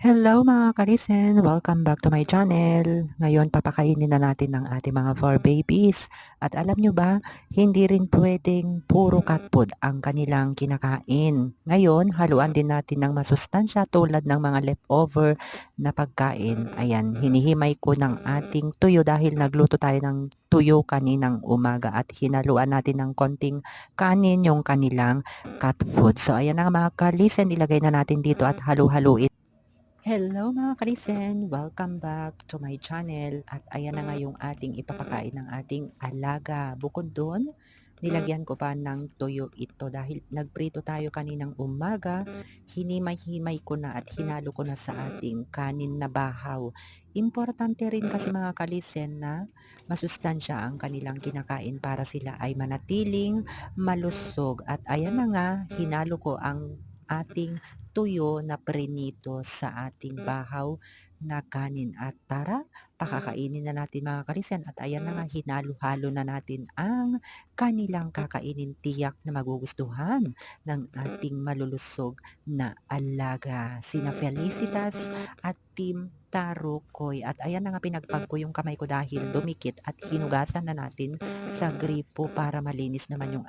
Hello mga kalisen! Welcome back to my channel. Ngayon papakainin na natin ng ating mga four babies. At alam nyo ba, hindi rin pwedeng puro cat food ang kanilang kinakain. Ngayon, haluan din natin ng masustansya tulad ng mga leftover na pagkain. Ayan, hinihimay ko ng ating tuyo dahil nagluto tayo ng tuyo kaninang umaga at hinaluan natin ng konting kanin yung kanilang cat food. So ayan na mga kalisen, ilagay na natin dito at halu-haluin. Hello mga kalisen! Welcome back to my channel. At ayan na nga yung ating ipapakain ng ating alaga. Bukod doon, nilagyan ko pa ng tuyo ito dahil nagprito tayo kaninang umaga, hinimay-himay ko na at hinalo ko na sa ating kanin na bahaw. Importante rin kasi mga kalisen na masustansya ang kanilang kinakain para sila ay manatiling malusog. At ayan na nga, hinalo ko ang ating tuyo na prinito sa ating bahaw na kanin. At tara, pakakainin na natin mga kalisen. At ayan na nga, hinalo-halo na natin ang kanilang kakainin tiyak na magugustuhan ng ating malulusog na alaga. Sina Felicitas at Team Tarukoy. At ayan na nga, pinagpag ko yung kamay ko dahil dumikit at hinugasan na natin sa gripo para malinis naman yung